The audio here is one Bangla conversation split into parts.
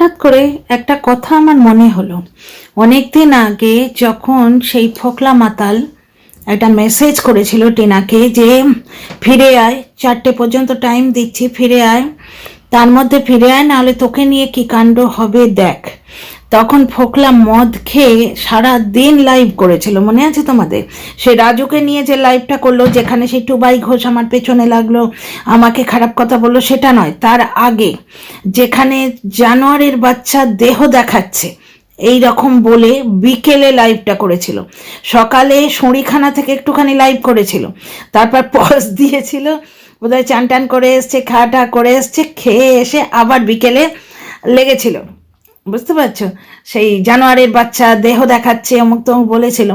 হঠাৎ করে একটা কথা আমার মনে হলো। অনেকদিন আগে যখন সেই ফোকলা মাতাল একটা মেসেজ করেছিল টিনাকে যে, ফিরে আয়, চারটে পর্যন্ত টাইম দিচ্ছি, ফিরে আয়। তার মধ্যে ফিরে আয়, নাহলে তোকে নিয়ে কি কাণ্ড হবে দেখ। তখন ফোকলা মদ খেয়ে সারা দিন লাইভ করেছিল, মনে আছে তোমাদের? সে রাজুকে নিয়ে যে লাইভটা করল, যেখানে সেই টুবাই ঘোষ আমার পেছনে লাগল, আমাকে খারাপ কথা বলল, সেটা নয়, তার আগে যেখানে জানোয়ারের বাচ্চা দেহ দেখাচ্ছে এই রকম বলে বিকেলে লাইভটা করেছিল। সকালে শড়িখানা থেকে একটুখানি লাইভ করেছিল। তারপর পজ দিয়েছিল, বোধহয় চান টান করে এসছে খাটা করে এসছে, খেয়ে এসে আবার বিকেলে লেগেছিল। বুঝতে পারছ? সেই জানোয়ারের বাচ্চা দেহ দেখাচ্ছে, অমুক তমুক বলেছিল।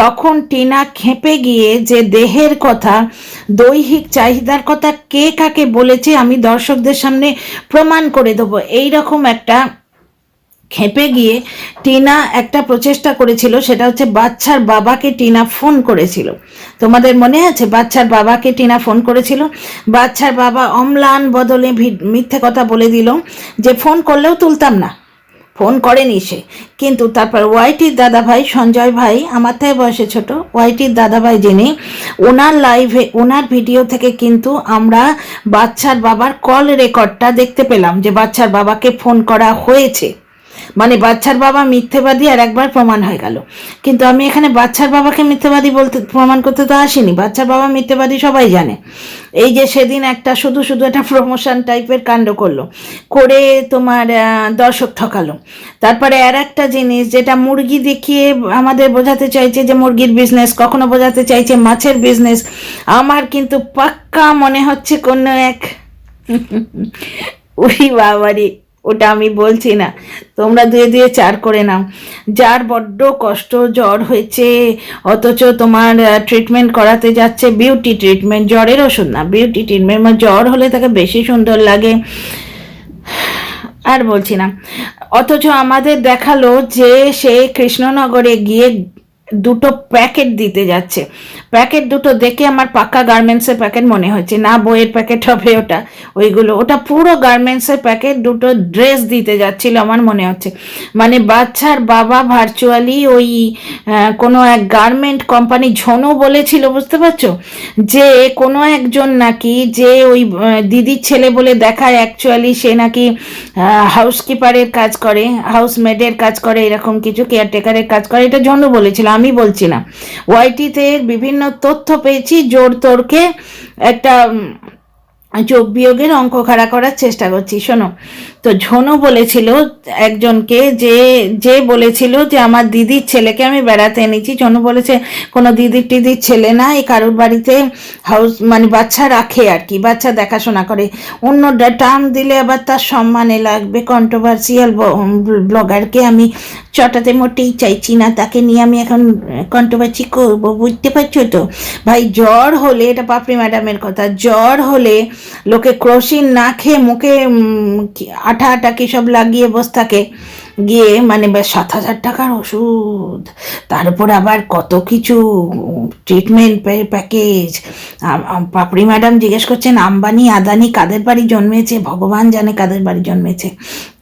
তখন টিনা খেপে গিয়ে যে দেহের কথা, দৈহিক চাহিদার কথা কে কাকে বলেছে আমি দর্শকদের সামনে প্রমাণ করে দেবো। এই রকম একটা খেপে গিয়ে টিনা একটা প্রচেষ্টা করেছিল, সেটা হচ্ছে বাচ্চার বাবাকে টিনা ফোন করেছিল। তোমাদের মনে আছে বাচ্চার বাবাকে টিনা ফোন করেছিল? বাচ্চার বাবা অম্লান বদলে মিথ্যে কথা বলে দিল, যে ফোন করলেও তুলতাম না। ফোন করেনি সে। কিন্তু তারপর ওয়াইটির দাদাভাই, সঞ্জয় ভাই, আমার থেকে বয়সে ছোট ওয়াইটির দাদাভাই যিনি, ওনার লাইভে ওনার ভিডিও থেকে কিন্তু আমরা বাচ্চার বাবার কল রেকর্ডটা দেখতে পেলাম যে বাচ্চার বাবাকে ফোন করা হয়েছে। মানে বাচ্চার বাবা মিথ্যেবাদী আর একবার প্রমাণ হয়ে গেল। কিন্তু আমি এখানে বাচ্চার বাবাকে মিথ্যেবাদী বলতে প্রমাণ করতে তো আসিনি। বাচ্চার বাবা মিথ্যেবাদী সবাই জানে। এই যে সেদিন একটা শুধু শুধু একটা প্রমোশন টাইপের কাণ্ড করল। করে তোমার দর্শক ঠকালো। তারপরে আর একটা জিনিস যেটা মুরগি দেখিয়ে আমাদের বোঝাতে চাইছে যে মুরগির বিজনেস কখনো বোঝাতে চাইছে মাছের বিজনেস আমার কিন্তু পাক্কা মনে হচ্ছে কোনো এক ওই বাবারি। ওটা আমি বলছি না। তোমরা দুয়ে দুয়ে চার করে নাও। যার বড্ড কষ্ট, জ্বর হয়েছে, অথচ তোমার ট্রিটমেন্ট করাতে যাচ্ছে বিউটি ট্রিটমেন্ট জ্বরের ওষুধ না। বিউটি ট্রিটমেন্ট মানে জ্বর হলে তাকে বেশি সুন্দর লাগে। আর বলছি না। অথচ আমাদের দেখাল যে সে কৃষ্ণনগরে গিয়ে দুটো প্যাকেট দিতে যাচ্ছে। প্যাকেট দুটো দেখে আমার পাকা গার্মেন্টসের প্যাকেট মনে হচ্ছে, না বইয়ের প্যাকেট হবে ওটা, ওইগুলো। ওটা পুরো গার্মেন্টসের প্যাকেট, দুটো ড্রেস দিতে যাচ্ছিল আমার মনে হচ্ছে। মানে বাচ্চার বাবা ভার্চুয়ালি ওই কোনো এক গার্মেন্ট কোম্পানি ঝনু বলেছিল, বুঝতে পারছ? যে কোনো একজন নাকি, যে ওই দিদির ছেলে বলে দেখায় অ্যাকচুয়ালি সে নাকি হাউসকিপারের কাজ করে হাউস মেডের কাজ করে, এরকম কিছু কেয়ারটেকারের কাজ করে, এটা ঝনু বলেছিল। আমি বলছি না। ওয়াইটিতে বিভিন্ন তথ্য পেয়েছি জোর তোরকে একটা যোগ বিয়োগের অঙ্ক খাড়া করার চেষ্টা করছি, শোনো। তো ঝনু বলেছিল একজনকে যে যে বলেছিল যে আমার দিদির ছেলেকে আমি বেড়াতে এনেছি। ঝনু বলেছে, কোনো দিদির টিদির ছেলে না এই কারোর বাড়িতে হাউস মানে বাচ্চা রাখে আর কি, বাচ্চা দেখাশোনা করে। অন্য টার্ম দিলে আবার তার সম্মানে লাগবে। কন্ট্রোভার্সিয়াল ব্লগারকে আমি চটাতে মোটেই চাইছি না, তাকে নিয়ে আমি এখন কন্ট্রোভার্সি করব, বুঝতে পারছ তো? ভাই, জ্বর হলে, এটা পাপড়ি ম্যাডামের কথা, জ্বর হলে লোকে ক্রোসিন না খেয়ে মুখে আঠা আঠা সব লাগিয়ে বসে থাকে। গিয়ে মানে সাত হাজার টাকার ওষুধ। তারপর আবার কত কিছু ট্রিটমেন্ট প্যাকেজ পাপড়ি ম্যাডাম জিজ্ঞেস করছেন, আম্বানি আদানি কাদের বাড়ি জন্মেছে? ভগবান জানে কাদের বাড়ি জন্মেছে।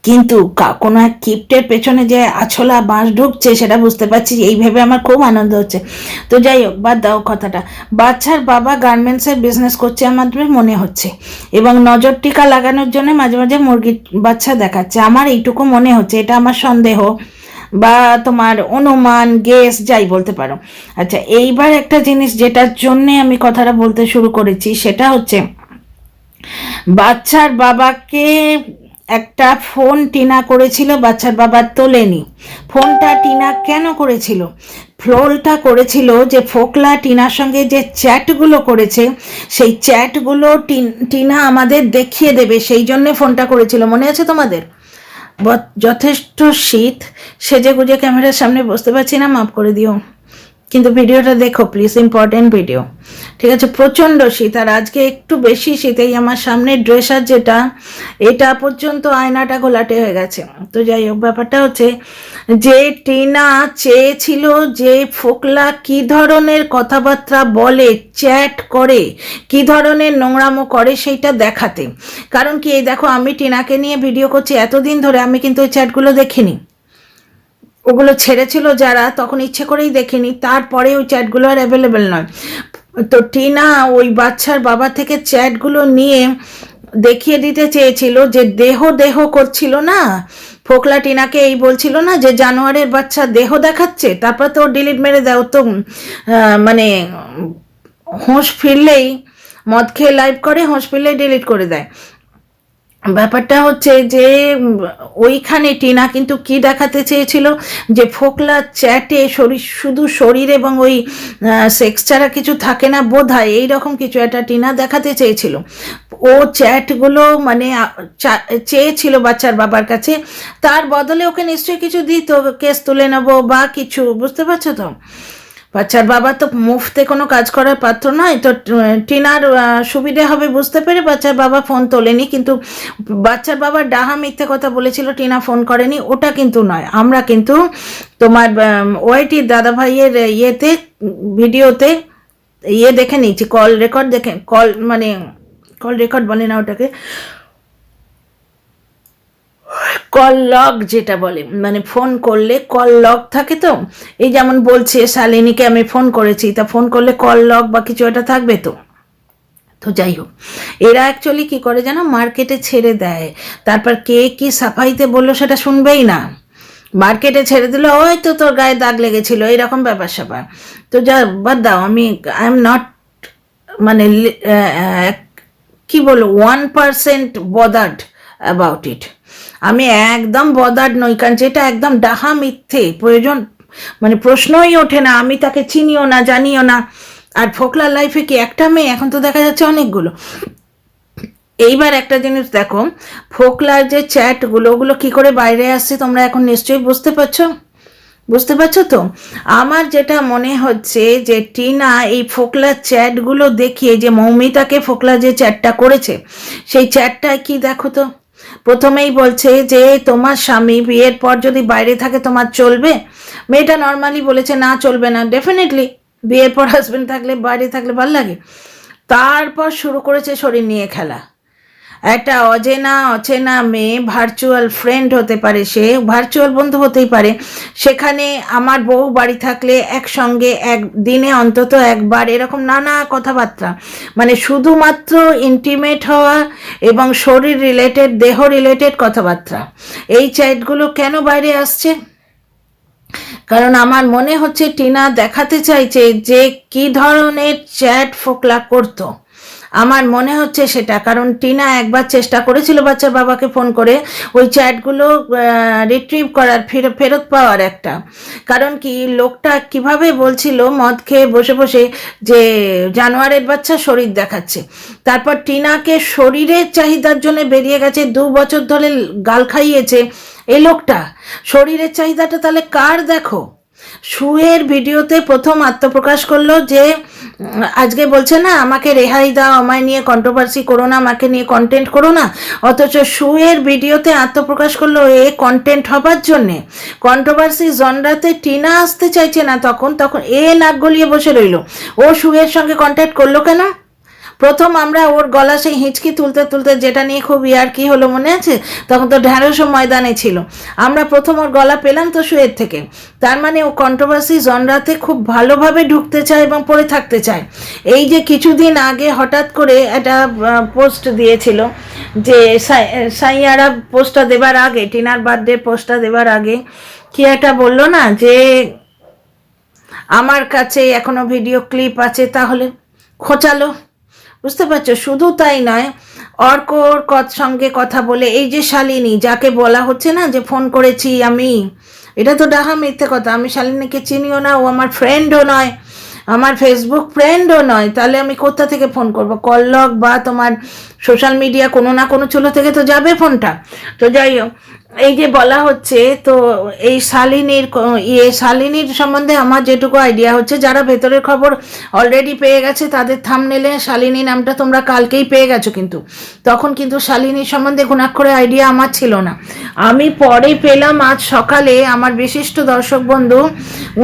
কিন্তু কোনো এক কিপ্টের পেছনে যে আছলা বাঁশ ঢুকছে, সেটা বুঝতে পারছি এই ভেবে আমার খুব আনন্দ হচ্ছে। তো যাই হোক, বাদ দাও কথাটা। বাচ্চার বাবা গার্মেন্টসের বিজনেস করছে আমার মনে হচ্ছে। এবং নজর টিকা লাগানোর জন্য মাঝে মাঝে মুরগির বাচ্চা দেখাচ্ছে। আমার এইটুকু মনে হচ্ছে, এটা আমার সন্দেহ বা তোমার অনুমান গেস যাই বলতে পারো। আচ্ছা এইবার একটা জিনিস যেটার জন্যে আমি কথাটা বলতে শুরু করেছি, সেটা হচ্ছে বাচ্চার বাবাকে একটা ফোন টিনা করেছিল, বাচ্চার বাবা তোলেনি। ফোনটা টিনা কেন করেছিল? ফ্লোলটা করেছিল যে ফোকলা টিনার সঙ্গে যে চ্যাটগুলো করেছে, সেই চ্যাটগুলো টিন- আমাদের দেখিয়ে দেবে, সেই জন্যে ফোনটা করেছিল। মনে আছে তোমাদের? যথেষ্ট শীত সেজে গুজে ক্যামেরার সামনে বসতে পারছি না, মাফ করে দিও। কিন্তু ভিডিওটা দেখো প্লিজ ইম্পর্টেন্ট ভিডিও ঠিক আছে, প্রচণ্ড শীত, আর আজকে একটু বেশি শীত, এই আমার সামনে ড্রেসার যেটা, এটা পর্যন্ত আয়নাটা ঘোলাটে হয়ে গেছে। তো যাই হোক, ব্যাপারটা হচ্ছে যে টিনা চেয়েছিল যে ফোকলা কি ধরনের কথাবার্তা বলে চ্যাট করে, কি ধরনের নোংরামো করে সেইটা দেখাতে। কারণ কি, এই দেখো, আমি টিনাকে নিয়ে ভিডিও করছি, এতদিন ধরে আমি কিন্তু ওই চ্যাটগুলো দেখিনি। ওগুলো ছেড়েছিল যারা, তখন ইচ্ছে করেই দেখিনি। তারপরে ওই চ্যাটগুলো আর অ্যাভেলেবেল নয়। তো টিনা ওই বাচ্চার বাবা থেকে চ্যাটগুলো নিয়ে দেখিয়ে দিতে চেয়েছিল যে দেহ দেহ করছিল না। ফোকলা টিনাকে এই বলছিল না যে জানোয়ারের বাচ্চা দেহ দেখাচ্ছে, তারপর তো ডিলিট মেরে দেয় তো মানে হোঁশ ফিরলেই মদ খেয়ে লাইভ করে, হোঁশ ফিরলেই ডিলিট করে দেয়। ব্যাপারটা হচ্ছে যে, ওইখানে টিনা কিন্তু কি দেখাতে চেয়েছিল? যে ফোকলা চ্যাটে শরীর, শুধু শরীর এবং ওই সেক্স ছাড়া কিছু থাকে না বোধ হয় এইরকম কিছু একটা টিনা দেখাতে চেয়েছিল। ও চ্যাটগুলো মানে চেয়েছিল বাচ্চার বাবার কাছে, তার বদলে ওকে নিশ্চয়ই কিছু দিত, কেস তুলে নেব বা কিছু, বুঝতে পারছ তো? বাচ্চার বাবা তো মুফতে কোনো কাজ করার পাত্র নয়, তো টিনার সুবিধে হবে বুঝতে পেরে বাচ্চার বাবা ফোন তোলেনি, কিন্তু বাচ্চার বাবা ডাহা মিথ্যে কথা বলেছিল, টিনা ফোন করেনি, ওটা কিন্তু নয়। আমরা কিন্তু তোমার ওয়াইটির দাদা ভাইয়ের ইয়েতে, ভিডিওতে ইয়ে দেখে নিয়েছি, কল রেকর্ড দেখে, কল মানে কল রেকর্ড বলে না ওটাকে কল লগ যেটা বলে মানে ফোন করলে কল লগ থাকে তো? এই যেমন বলছে শালিনীকে আমি ফোন করেছি, তা ফোন করলে কল লগ বা কিছু একটা থাকবে তো? তো যাই হোক, এরা অ্যাকচুয়ালি কি করে যেন মার্কেটে ছেড়ে দেয়। তারপর কে কি সাফাইতে বলল সেটা শুনবেই না। মার্কেটে ছেড়ে দিল, ওই তো তোর গায়ে দাগ লেগেছিল, এইরকম ব্যাপার স্যাপার। তো যা, বাদ দাও, আমি আই এম নট মানে কি বলব one percent bothered about it আমি একদম বদার নই কারণ যেটা একদম ডাহা মিথ্যে, প্রয়োজন মানে প্রশ্নই ওঠে না, আমি তাকে চিনিও না, জানিও না। আর ফোকলার লাইফে কি একটা মেয়ে? এখন তো দেখা যাচ্ছে অনেকগুলো। এইবার একটা জিনিস দেখো, ফোকলার যে চ্যাটগুলো ওগুলো কি করে বাইরে আসছে তোমরা এখন নিশ্চয়ই বুঝতে পারছ? বুঝতে পারছ তো? আমার যেটা মনে হচ্ছে যে টিনা এই ফোকলার চ্যাটগুলো দেখিয়ে যে মৌমিতাকে ফোকলা যে চ্যাটটা করেছে, সেই চ্যাটটায় কি দেখো তো? প্রথমেই বলছে যে, তোমার স্বামী বিয়ের পর যদি বাইরে থাকে, তোমার চলবে? মেয়েটা নর্মালি বলেছে, না, চলবে না। ডেফিনেটলি বিয়ের পর হাজবেন্ড থাকলে, বাইরে থাকলে ভালো লাগে। তারপর শুরু করেছে শরীর নিয়ে খেলা। একটা অজেনা অচেনা মেয়ে ভার্চুয়াল ফ্রেন্ড হতে পারে সে ভার্চুয়াল বন্ধু হতেই পারে। সেখানে আমার বউ বাড়ি থাকলে একসঙ্গে এক দিনে অন্তত একবার এরকম নানা কথাবার্তা। মানে শুধুমাত্র ইন্টিমেট হওয়া এবং শরীর রিলেটেড দেহ রিলেটেড কথাবার্তা। এই চ্যাটগুলো কেন বাইরে আসছে? কারণ আমার মনে হচ্ছে টিনা দেখাতে চাইছে যে কি ধরনের চ্যাট ফোকলা করতো। আমার মনে হচ্ছে সেটা, কারণ টিনা একবার চেষ্টা করেছিল বাচ্চার বাবাকে ফোন করে ওই চ্যাটগুলো রিট্রিভ করার ফের- ফেরত পাওয়ার একটা। কারণ কি, লোকটা কীভাবে বলছিল, মদ খেয়ে বসে বসে যে জানোয়ারের বাচ্চা শরীর দেখাচ্ছে। তারপর টিনাকে শরীরের চাহিদার জন্য বেরিয়ে গেছে, দু বছর ধরে গাল খাইয়েছে। এই লোকটা, শরীরের চাহিদাটা তাহলে কার দেখো? শুয়ের ভিডিওতে প্রথম আত্মপ্রকাশ করল যে আজকে বলছে না, আমাকে রেহাই দাও, আমায় নিয়ে কন্ট্রোভার্সি করো না, আমাকে নিয়ে কন্টেন্ট করো না। অথচ সুয়ের ভিডিওতে আত্মপ্রকাশ করল এ কন্টেন্ট হবার জন্যে। কন্ট্রোভার্সি জনরাতে টিনা আসতে চাইছে না তখন তখন এ নাক গলিয়ে বসে রইল। ও সুয়ের সঙ্গে কন্ট্যাক্ট করল কেন? প্রথম আমরা ওর গলা সেই হিঁচকি তুলতে তুলতে যেটা নিয়ে খুব ইয়ার কি হলো মনে আছে? তখন তো ঢ্যাঁড়সও ময়দানে ছিল। আমরা প্রথম ওর গলা পেলাম তো শুয়ের থেকে। তার মানে ও কন্ট্রোভার্সি জনরাতে খুব ভালোভাবে ঢুকতে চায় এবং পড়ে থাকতে চায়। এই যে কিছুদিন আগে হঠাৎ করে একটা পোস্ট দিয়েছিল যে সাই- সাইয়ারা পোস্টটা দেবার আগে, টিনার বার্থডে পোস্টটা দেবার আগে কি একটা বলল না যে, আমার কাছে এখনও ভিডিও ক্লিপ আছে, তাহলে খোঁচালো। বুঝতে পারছ? শুধু তাই নয়, অর্কর সঙ্গে কথা বলে, এই যে শালিনী, যাকে বলা হচ্ছে না যে ফোন করেছি আমি, এটা তো ডাহা মিথ্যে কথা, আমি শালিনীকে চিনিও না, ও আমার ফ্রেন্ডও নয়, আমার ফেসবুক ফ্রেন্ডও নয়, তাহলে আমি কোথা থেকে ফোন করব? কল লগ বা তোমার সোশ্যাল মিডিয়া কোনো না কোনো চুলো থেকে তো যাবে ফোনটা। তো যাই হোক, এই যে বলা হচ্ছে, তো এই শালিনীর ইয়ে শালিনীর সম্বন্ধে আমার যেটুকু আইডিয়া হচ্ছে, যারা ভেতরের খবর অলরেডি পেয়ে গেছে, তাদের থাম থামনেলে শালিনী নামটা তোমরা কালকেই পেয়ে গেছো কিন্তু। তখন কিন্তু শালিনীর সম্বন্ধে গুণাক্ষরে আইডিয়া আমার ছিল না। আমি পরে পেলাম আজ সকালে, আমার বিশিষ্ট দর্শক বন্ধু,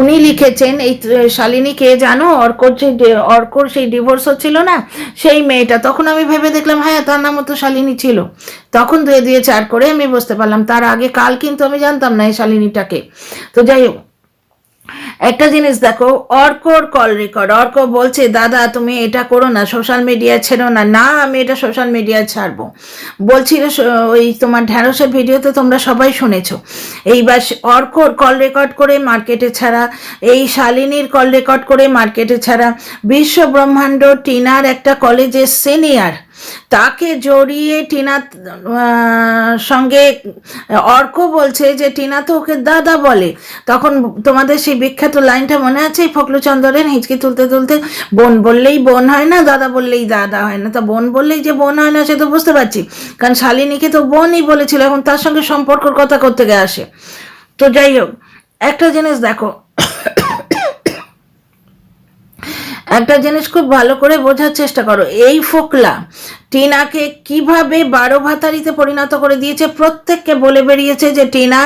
উনি লিখেছেন, এই শালিনী কে জানো, অর্কর যে, অর্কর সেই ডিভোর্স হচ্ছিল না, সেই মেয়েটা। তখন আমি ভেবে দেখলাম হ্যাঁ তার নামও তো শালিনী ছিল। তখন দুয়ে দুয়ে চার করে আমি বুঝতে পারলাম। তার আগে কাল কিন্তু আমি জানতাম না এই শালিনীটাকে। তো যাই হোক, একটা জিনিস দেখো অর্কর কল রেকর্ড অর্ক বলছে, দাদা, তুমি এটা করো না সোশ্যাল মিডিয়া ছেড়ো না। না, আমি এটা সোশ্যাল মিডিয়ায় ছাড়বো। বলছিল ওই তোমার ঢ্যাঁড়সের ভিডিওতে তোমরা সবাই শুনেছো। এইবার অর্কর কল রেকর্ড করে মার্কেটে ছাড়া, এই শালিনীর কল রেকর্ড করে মার্কেটে ছাড়া বিশ্ব ব্রহ্মাণ্ড টিনার একটা কলেজের সিনিয়র তাকে জড়িয়ে টিনা সঙ্গে অর্ক বলছে যে, টিনা তো ওকে দাদা বলে। তখন তোমাদের সেই বিখ্যাত লাইনটা মনে আছে? ফকলুচন্দ্রের হিচকি তুলতে তুলতে, বোন বললেই বোন হয় না, দাদা বললেই দাদা হয় না। তা বোন বললেই যে বোন হয় না, সে তো বুঝতে পারছি। কারণ শালিনীকে তো বোনই বলেছিল, এখন তার সঙ্গে সম্পর্কর কথা করতে গিয়ে আসে। তো যাই হোক, একটা জিনিস দেখো একটা জিনিস খুব ভালো করে বোঝার চেষ্টা করো। এই ফোকলা টিনাকে কীভাবে বারো ভাতারিতে পরিণত করে দিয়েছে, প্রত্যেককে বলে বেরিয়েছে যে, টিনা,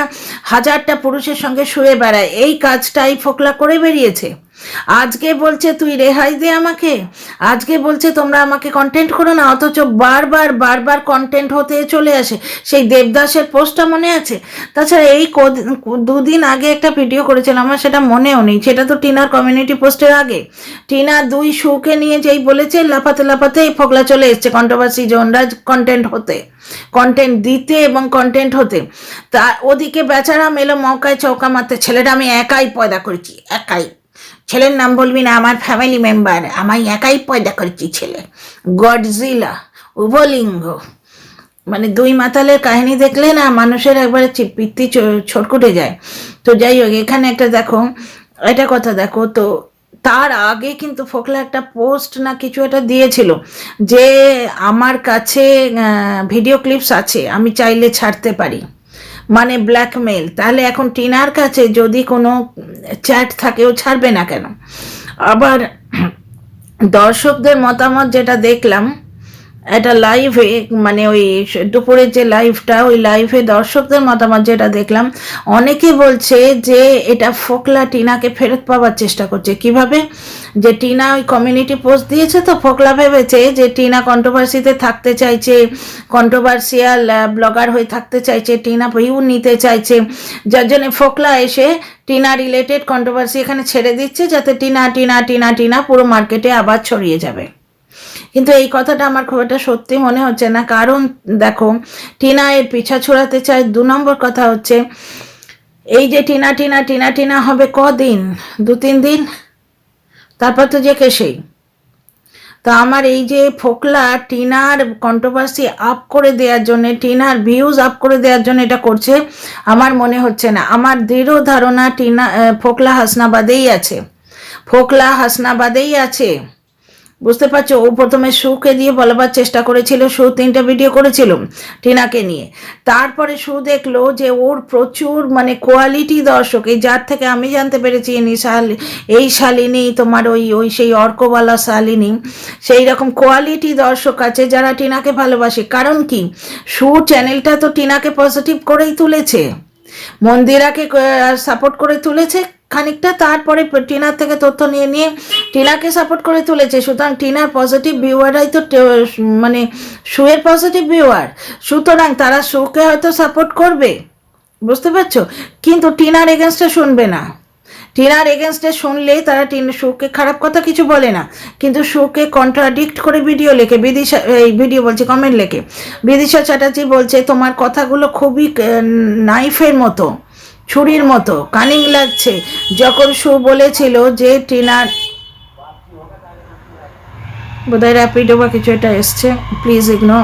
হাজারটা পুরুষের সঙ্গে শুয়ে বেড়ায়। এই কাজটাই ফোকলা করে বেরিয়েছে। আজকে বলছে, তুই রেহাই দে আমাকে। আজকে বলছে, তোমরা আমাকে কন্টেন্ট করো না, অথচ বারবার বারবার কন্টেন্ট হতে চলে আসে। সেই দেবদাসের পোস্টটা মনে আছে? তাছাড়া এই দুদিন আগে একটা ভিডিও করেছিলাম আমার সেটা মনেও নেই। সেটা তো টিনার কমিউনিটি পোস্টের আগে। টিনা দুই শোকে নিয়ে যেই বলেছে, লাফাতে লাফাতে এই ফগলা চলে এসছে কন্ট্রোভার্সি জোনরা কন্টেন্ট হতে কন্টেন্ট দিতে এবং কন্টেন্ট হতে। তা ওদিকে বেচারা মেলো মৌকায় চৌকা মারতে। ছেলেটা আমি একাই পয়দা করেছি, একাই। ছেলের নাম বলবি না, আমার ফ্যামিলি মেম্বার আমি একাই পয়দা করেছি ছেলে। গডজিলা উভলিঙ্গ। মানে দুই মাতালের কাহিনী দেখলে না মানুষের একবারে পিত্তি ছটকুটে যায়। তো যাই হোক, এখানে একটা দেখো এটা কথা দেখো, তো তার আগে কিন্তু ফোকলা একটা পোস্ট না কিছু একটা দিয়েছিল যে আমার কাছে ভিডিও ক্লিপস আছে, আমি চাইলে ছাড়তে পারি। মানে ব্ল্যাকমেল তাহলে এখন টিনার কাছে যদি কোনো চ্যাট থাকে, ও ছাড়বে না কেন? আবার দর্শকদের মতামত যেটা দেখলাম একটা লাইভে মানে ওই দুপুরের যে লাইভটা ওই লাইভে দর্শকদের মতামত যেটা দেখলাম, অনেকে বলছে যে এটা ফোকলা টিনাকে ফেরত পাওয়ার চেষ্টা করছে। কীভাবে? যে টিনা ওই কমিউনিটি পোস্ট দিয়েছে তো, ফোকলা ভেবেছে যে টিনা কন্ট্রোভার্সিতে থাকতে চাইছে কন্ট্রোভার্সিয়াল ব্লগার হয়ে থাকতে চাইছে, টিনা ভিউ নিতে চাইছে। যার জন্য ফোকলা এসে টিনা রিলেটেড কন্ট্রোভার্সি এখানে ছেড়ে দিচ্ছে, যাতে টিনা টিনা টিনা টিনা পুরো মার্কেটে আবার ছড়িয়ে যাবে। কিন্তু এই কথাটা আমার খুব একটা সত্যি মনে হচ্ছে না। কারণ দেখো, টিনা এর পিছা ছড়াতে চায় দু নম্বর কথা হচ্ছে, এই যে টিনা টিনা টিনা টিনা হবে কদিন? দু, তিন দিন? তারপর তো যে কে সেই? তা আমার এই যে ফোকলা টিনার কন্ট্রোভার্সি আপ করে দেওয়ার জন্য, টিনার ভিউজ আপ করে দেওয়ার জন্য এটা করছে, আমার মনে হচ্ছে না। আমার দৃঢ় ধারণা টিনা ফোকলা হাসনাবাদেই আছে। ফোকলা হাসনাবাদেই আছে। বুঝতে পারছ? ও প্রথমে সুকে দিয়ে বলবার চেষ্টা করেছিল, সু তিনটা ভিডিও করেছিল টিনাকে নিয়ে। তারপরে সু দেখল যে ওর প্রচুর মানে কোয়ালিটি দর্শক, এই যার থেকে আমি জানতে পেরেছি ইনি শাল, এই শালিনী, তোমার ওই ওই সেই অর্কওয়ালা শালিনী, সেই রকম কোয়ালিটি দর্শক আছে যারা টিনাকে ভালোবাসে। কারণ কি? সু চ্যানেলটা তো টিনাকে পজিটিভ করেই তুলেছে। মন্দিরাকে সাপোর্ট করে তুলেছে খানিকটা তারপরে টিনার থেকে তথ্য নিয়ে নিয়ে টিনাকে সাপোর্ট করে তুলেছে। সুতরাং টিনার পজিটিভ ভিউয়াররাই তো মানে শুয়ের পজিটিভ ভিউয়ার সুতরাং তারা শুকে হয়তো সাপোর্ট করবে। বুঝতে পারছ? কিন্তু টিনার এগেনস্টে শুনবে না। টিনার এগেনস্টে শুনলেই তারা টিন শুকে খারাপ কথা কিছু বলে না। কিন্তু শুকে কন্ট্রাডিক্ট করে ভিডিও লেখে। বিদিশা, এই ভিডিও বলছে কমেন্ট লেখে। বিদিশা চ্যাটার্জি বলছে, তোমার কথাগুলো খুবই নাইফের মতো। ছুরির মতো, কানিং লাগছে। যখন সু বলেছিল যে টিনার বোধহয় র্যাপিডো বা কিছু একটা এসছে প্লিজ ইগনো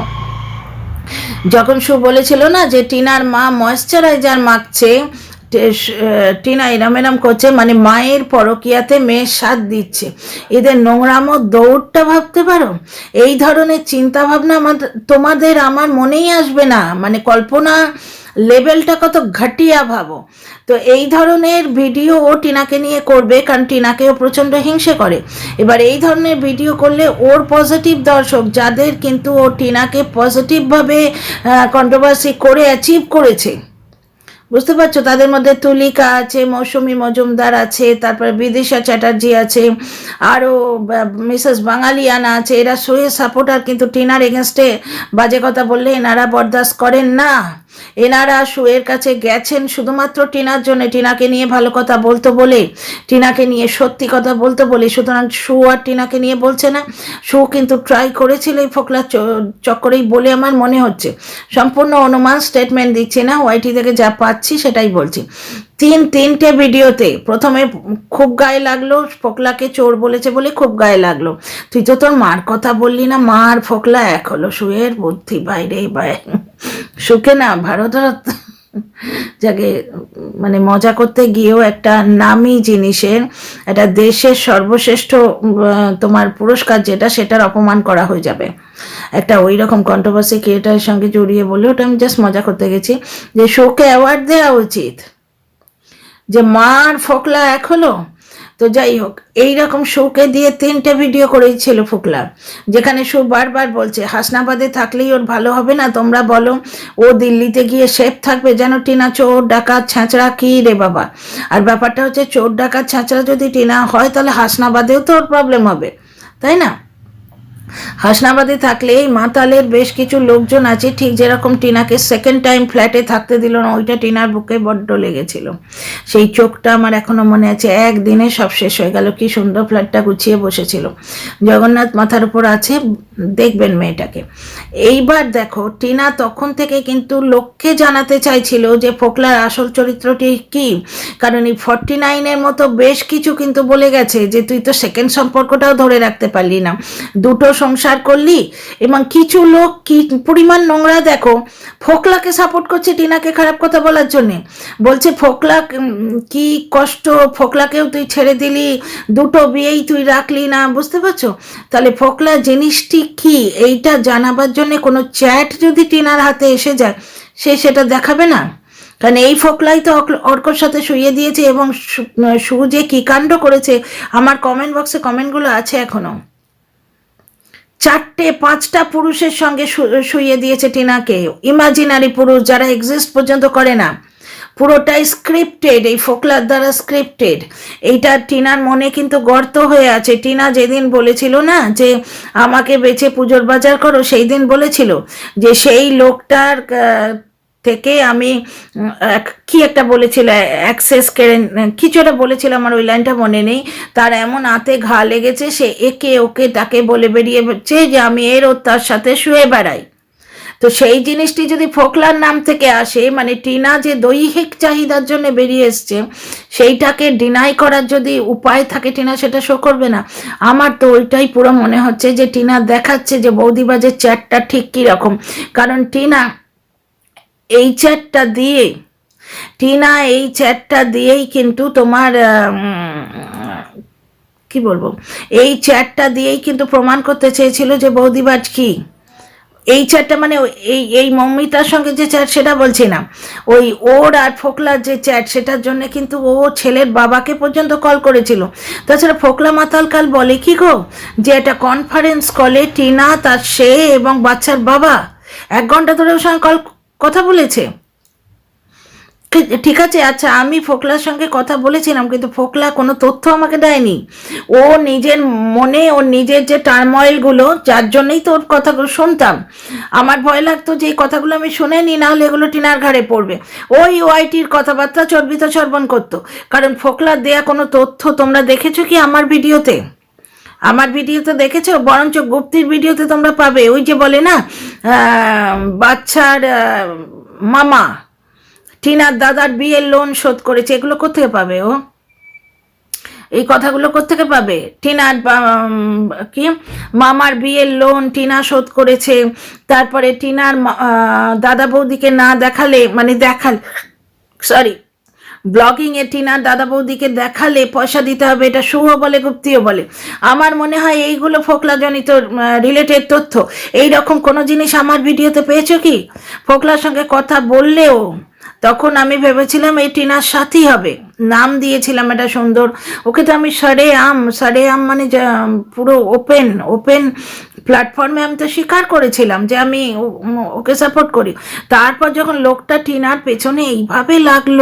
যখন সু বলেছিল না যে টিনার মা ময়েশ্চারাইজার মাখছে টিনা এরম এরম করছে মানে মায়ের পরকিয়াতে মেয়ের সাথ দিচ্ছে। এদের নোংরামো দৌড়টা ভাবতে পারো? এই ধরনের চিন্তা ভাবনা আমাদের তোমাদের আমার মনেই আসবে না। মানে কল্পনা লেভেলটা কত ঘাটিয়া ভাবো। তো এই ধরনের ভিডিও ও টিনাকে নিয়ে করবে, কারণ টিনাকেও প্রচণ্ড হিংসে করে। এবার এই ধরনের ভিডিও করলে ওর পজিটিভ দর্শক, যাদের কিন্তু ও টিনাকে পজিটিভভাবে কন্ট্রোভার্সি করে অ্যাচিভ করেছে। বুঝতে পারছ? তাদের মধ্যে তুলিকা আছে, মৌসুমী মজুমদার আছে, তারপরে বিদিশা চ্যাটার্জি আছে, আরও মিসেস বাঙালিয়ানা আছে। এরা শোয়ে সাপোর্টার, কিন্তু টিনার এগেনস্টে বাজে কথা বললে এনারা বরদাস্ত করেন না। এনারা শুয়ের কাছে গেছেন শুধুমাত্র টিনার জন্য। টিনাকে নিয়ে ভালো কথা বলতো বলে, টিনাকে নিয়ে সত্যি কথা বলতো বলে, সুতরাং শু আর টিনাকে নিয়ে বলছে না। শু কিন্তু ট্রাই করেছিল এই ফোকলা চক্করেই বলে আমার মনে হচ্ছে। সম্পূর্ণ অনুমান স্টেটমেন্ট দিচ্ছি না, ওয়াইটি থেকে যা পাচ্ছি সেটাই বলছি। তিন, তিনটে ভিডিওতে প্রথমে খুব গায়ে লাগল, ফোকলাকে চোর বলেছে বলে খুব গায়ে লাগল। তুই তো তোর মার কথা বললি না, মার ফোকলা, এক হলো শুয়ের বুদ্ধি, বাইরে বাইরে। সুখে না ভারত যাকে মানে মজা করতে গিয়েও একটা নামি জিনিসের, একটা দেশের সর্বশ্রেষ্ঠ তোমার পুরস্কার যেটা, সেটার অপমান করা হয়ে যাবে। একটা ওই রকম কন্ট্রোভার্সি ক্রিয়েটারের সঙ্গে জড়িয়ে বলে ওটা আমি জাস্ট মজা করতে গেছি। যে শোকে অ্যাওয়ার্ড দেওয়া উচিত। যে মার ফোকলা এক হলো তো যাই হোক, এইরকম শোকে দিয়ে তিনটে ভিডিও করেই ছিল ফুকলার যেখানে শো বারবার বলছে, হাসনাবাদে থাকলেই ওর ভালো হবে না, তোমরা বলো, ও দিল্লিতে গিয়ে সেফ থাকবে যেন টিনা চোর ডাকাত ছ্যাঁচড়া কি রে বাবা? আর ব্যাপারটা হচ্ছে, চোর ডাকাত ছ্যাঁচড়া যদি টিনা হয়, তাহলে হাসনাবাদেও তো ওর প্রবলেম হবে, তাই না? হাসনাবাদে থাকলে এই মাতালের বেশ কিছু লোকজন আছে। ঠিক যেরকম টিনাকে সেকেন্ড টাইম ফ্ল্যাটে থাকতে দিল না, ওইটা টিনার বুকে বড্ড লেগেছিল। সেই চোখটা আমার এখনও মনে আছে, একদিনে সব শেষ হয়ে গেল, কি সুন্দর ফ্ল্যাটটা গুছিয়ে বসেছিল। জগন্নাথ মাথার উপর আছে, দেখবেন মেয়েটাকে। এইবার দেখো, টিনা তখন থেকে কিন্তু লোককে জানাতে চাইছিল যে ফোকলার আসল চরিত্রটি কি, কারণ এই ফর্টি নাইনের মতো বেশ কিছু কিন্তু বলে গেছে যে তুই তো সেকেন্ড সম্পর্কটাও ধরে রাখতে পারলি না। দুটো সংসার করলি? এবং কিছু লোক কি পরিমাণ নোংরা দেখো। ফোকলাকে সাপোর্ট করছে টিনাকে খারাপ কথা বলার জন্যে। বলছে, ফোকলা কি কষ্ট, ফোকলাকেও তুই ছেড়ে দিলি। দুটো বিয়েই তুই রাখলি না। বুঝতে পারছ? তাহলে ফোকলা জিনিসটি কি? এইটা জানাবার জন্যে কোনো চ্যাট যদি টিনার হাতে এসে যায়, সে সেটা দেখাবে না? কারণ এই ফোকলাই তো অর্কর সাথে শুয়ে দিয়েছে এবং সু- যে কী কাণ্ড করেছে, আমার কমেন্ট বক্সে কমেন্টগুলো আছে এখনও। চারটে পাঁচটা পুরুষের সঙ্গে শুইয়ে দিয়েছে টিনাকে। ইমাজিনারি পুরুষ যারা এক্সিস্ট পর্যন্ত করে না। পুরোটাই স্ক্রিপ্টেড এই ফোকলার দ্বারা স্ক্রিপ্টেড এইটা টিনার মনে কিন্তু গর্ত হয়ে আছে। টিনা যেদিন বলেছিল না যে, আমাকে বেছে পুজোর বাজার করো সেই দিন বলেছিল যে, সেই লোকটার থেকে আমি কি একটা বলেছিল অ্যাক্সেস কেড়ে কিছু একটা বলেছিল আমার ওই লাইনটা মনে নেই। তার এমন আতে ঘা লেগেছে, সে একে ওকে তাকে বলে বেরিয়ে যে আমি এর ও তার সাথে শুয়ে বেড়াই। তো সেই জিনিসটি যদি ফোকলার নাম থেকে আসে মানে টিনা যে দৈহিক চাহিদার জন্য বেরিয়ে এসছে, সেইটাকে ডিনাই করার যদি উপায় থাকে, টিনা সেটা শো করবে না? আমার তো ওইটাই পুরো মনে হচ্ছে যে টিনা দেখাচ্ছে যে বৌদিবাজের চ্যাটটা ঠিক কী রকম কারণ টিনা এই চ্যাটটা দিয়ে, টিনা এই চ্যাটটা দিয়েই কিন্তু তোমার কি বলব, এই চ্যাটটা দিয়েই কিন্তু প্রমাণ করতে চেয়েছিল যে বৌদিবাজ কি। এই চ্যাটটা মানে এই এই মৌমিতার সঙ্গে যে চ্যাট সেটা বলছি না। ওই ওর আর ফোকলার যে চ্যাট সেটার জন্য কিন্তু ও ছেলের বাবাকে পর্যন্ত কল করেছিল। তাছাড়া ফোকলা মাতাল কাল বলে কি গো? যে একটা কনফারেন্স কলে টিনা, তার সে এবং বাচ্চার বাবা এক ঘণ্টা ধরে ওর সঙ্গে কল কথা বলেছে। ঠিক আছে আচ্ছা আমি ফোকলার সঙ্গে কথা বলেছিলাম, কিন্তু ফোকলা কোনো তথ্য আমাকে দেয়নি। ও নিজের মনে ওর নিজের যে টার্ময়েলগুলো যার জন্যই ওর কথাগুলো শুনতাম। আমার ভয় লাগতো যে এই কথাগুলো আমি শুনে নি না হলে এগুলো টিনার ঘাড়ে পড়বে। ওই ওআইটির কথাবার্তা চর্বিত চর্বণ করতো। কারণ ফোকলার দেয়া কোনো তথ্য তোমরা দেখেছ কি আমার ভিডিওতে? আমার ভিডিওতে দেখেছ? বরঞ্চ গুপ্তির ভিডিওতে তোমরা পাবে। ওই যে বলে না বাচ্চার মামা, টিনার দাদার বিয়ের লোন শোধ করেছে। এগুলো কোথেকে পাবে ও? এই কথাগুলো কোথেকে পাবে? টিনার কি? মামার বিয়ের লোন টিনা শোধ করেছে। তারপরে টিনার দাদা বৌদিকে না দেখালে মানে দেখাল সরি ব্লগিং এ টিনার দাদা বৌদিকে দেখালে পয়সা দিতে হবে, এটা শুভ বলে গুপ্তিও বলে। আমার মনে হয় এইগুলো ফোকলাজনিত রিলেটেড তথ্য। এই রকম কোনো জিনিস আমার ভিডিওতে পেয়েছ কি? ফোকলার সঙ্গে কথা বললেও তখন আমি ভেবেছিলাম এই টিনার সাথী হবে। নাম দিয়েছিলাম এটা সুন্দর, ওকে তো আমি সারে আম সারে আম মানে পুরো ওপেন ওপেন প্ল্যাটফর্মে আমি তো স্বীকার করেছিলাম যে আমি ওকে সাপোর্ট করি। তারপর যখন লোকটা টিনার পেছনে এইভাবে লাগল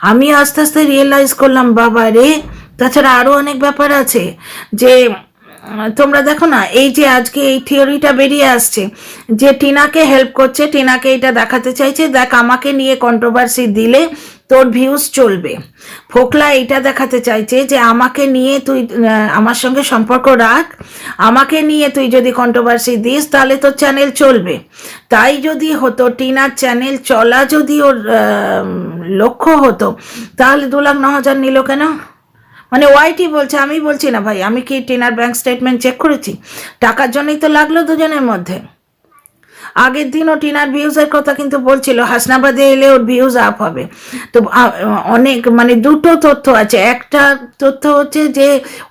আমি আস্তে আস্তে রিয়েলাইজ করলাম বাবা রে তাছাড়া আরও অনেক ব্যাপার আছে যে তোমরা দেখো না, এই যে আজকে এই থিওরিটা বেরিয়ে আসছে যে টিনাকে হেল্প করছে, টিনাকে এটা দেখাতে চাইছে, দেখ আমাকে নিয়ে কন্ট্রোভার্সি দিলে তোর ভিউজ চলবে। ফোকলা এইটা দেখাতে চাইছে যে আমাকে নিয়ে তুই আমার সঙ্গে সম্পর্ক রাখ, আমাকে নিয়ে তুই যদি কন্ট্রোভার্সি দিস, তাহলে তোর চ্যানেল চলবে। তাই যদি হতো, টিনার চ্যানেল চলা যদি ওর লক্ষ্য হতো, তাহলে দু লাখ ন হাজার নিল কেন? মানে ওয়াইটি বলছে, আমি বলছি না ভাই, আমি কি টেনার ব্যাংক স্টেটমেন্ট চেক করেছি? টাকার জন্যই তো লাগল দুজনের মধ্যে। আগের দিনও টিনার ভিউজের কথা কিন্তু বলছিল, হাসনাবাদে এলে ওর ভিউজ আপ হবে। তো অনেক মানে দুটো তথ্য আছে। একটা তথ্য হচ্ছে যে,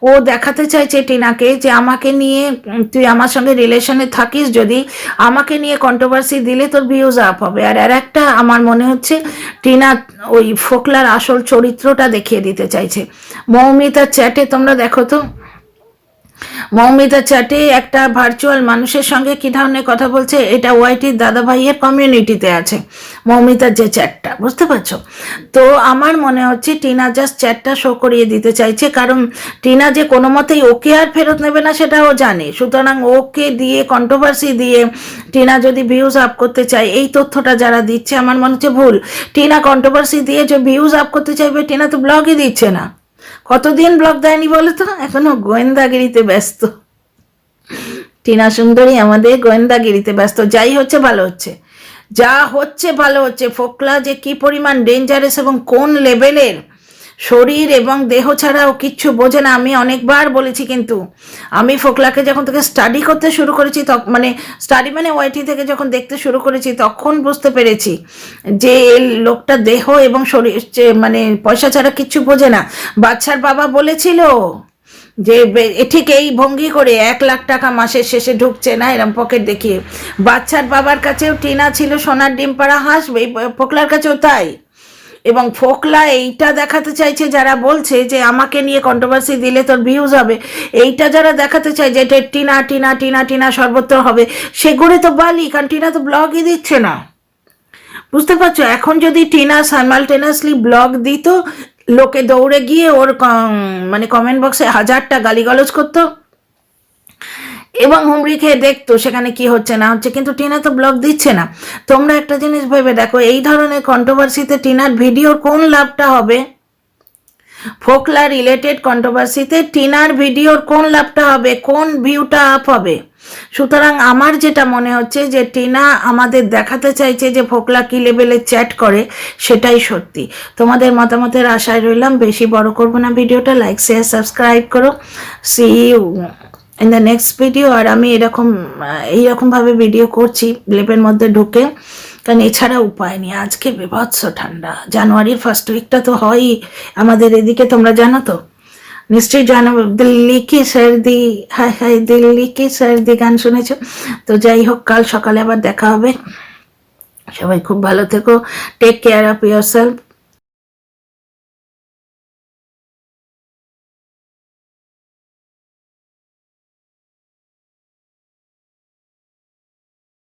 ও দেখাতে চাইছে টিনাকে যে, আমাকে নিয়ে, তুই আমার সঙ্গে রিলেশনে থাকিস যদি, আমাকে নিয়ে কন্ট্রোভার্সি দিলে তোর ভিউজ আপ হবে। আর আর একটা আমার মনে হচ্ছে, টিনা ওই ফোকলার আসল চরিত্রটা দেখিয়ে দিতে চাইছে। মৌমিতার চ্যাটে তোমরা দেখো তো। মৌমিতা চ্যাটে একটা ভার্চুয়াল মানুষের সঙ্গে কি ধরনের কথা বলছে? এটা ওয়াইটির দাদা ভাইয়ের কমিউনিটিতে আছে। মৌমিতার যে চ্যাটটা, বুঝতে পারছ? তো আমার মনে হচ্ছে টিনা জাস্ট চ্যাটটা শো করিয়ে দিতে চাইছে, কারণ টিনা যে কোনো মতেই ওকে আর ফেরত নেবে না, সেটা ও জানে। সুতরাং ওকে দিয়ে কন্ট্রোভার্সি দিয়ে টিনা যদি ভিউজ আপ করতে চায়, এই তথ্যটা যারা দিচ্ছে, আমার মনে হচ্ছে ভুল। টিনা কন্ট্রোভার্সি দিয়ে যে ভিউজ আপ করতে চাইবে, টিনা তো ব্লগই দিচ্ছে না। কতদিন ব্লগ দেয়নি বলো তো? এখনও গোয়েন্দাগিরিতে ব্যস্ত। টিনা সুন্দরী আমাদের গোয়েন্দাগিরিতে ব্যস্ত। যাই হচ্ছে, ভালো হচ্ছে। যা হচ্ছে, ভালো হচ্ছে। ফোকলা যে কি পরিমাণ ডেঞ্জারাস এবং কোন লেভেলের শরীর এবং দেহ ছাড়াও কিচ্ছু বোঝে না। আমি অনেকবার বলেছি কিন্তু, আমি ফোকলাকে যখন থেকে স্টাডি করতে শুরু করেছি তখন মানে স্টাডি মানে ওয়াইটি থেকে যখন দেখতে শুরু করেছি তখন বুঝতে পেরেছি যে লোকটা দেহ এবং শরীর মানে পয়সা ছাড়া কিচ্ছু বোঝে না। বাচ্চার বাবা বলেছিল যে ঠিক এই ভঙ্গি করে এক লাখ টাকা মাসের শেষে ঢুকছে না এরম পকেট দেখিয়ে। বাচ্চার বাবার কাছেও টিনা ছিল, সোনার ডিম পাড়া হাসবে ফোকলার কাছেও তাই। এবং ফোকলা এইটা দেখাতে চাইছে যারা বলছে যে আমাকে নিয়ে কন্ট্রোভার্সি দিলে তোর ভিউজ হবে। এইটা যারা দেখাতে চায় যে এটা টিনা টিনা টিনা টিনা সর্বত্র হবে, সেগুলো তো বালি, কারণ টিনা তো ব্লগই দিচ্ছে না। বুঝতে পারছ? এখন যদি টিনা সাইমালটেনাসলি ব্লগ দিত, লোকে দৌড়ে গিয়ে ওর মানে কমেন্ট বক্সে হাজারটা গালিগালজ করতো। এবং হুমড়ি খেয়ে দেখতো সেখানে কি হচ্ছে, না হচ্ছে, কিন্তু টিনা তো ব্লগ দিচ্ছে না। তোমরা একটা জিনিস ভেবে দেখো, এই ধরনের কন্ট্রোভার্সিতে টিনার ভিডিওর কোন লাভটা হবে? ফোকলা রিলেটেড কন্ট্রোভার্সিতে টিনার ভিডিওর কোন লাভটা হবে? কোন ভিউটা আপ হবে? সুতরাং আমার যেটা মনে হচ্ছে যে টিনা আমাদের দেখাতে চাইছে যে ফোকলা কি লেভেলে চ্যাট করে, সেটাই সত্যি। তোমাদের মতামতের আশায় রইলাম, বেশি বড় করব না ভিডিওটা লাইক শেয়ার সাবস্ক্রাইব করো। See you in the next video আর আমি এরকম এইরকমভাবে ভিডিও করছি, লেপের মধ্যে ঢুকে। কারণ এছাড়া উপায় নেই, আজকে বিভৎস ঠান্ডা। জানুয়ারির ফার্স্ট উইকটা তো হয়ই। আমাদের এদিকে তোমরা জানো তো? নিশ্চয়ই জানো দিল্লি কি সর্দি, হায় হায় দিল্লি কি সর্দি গান শুনেছ? তো যাই হোক, কাল সকালে আবার দেখা হবে। সবাই খুব ভালো থেকো। Take care of yourself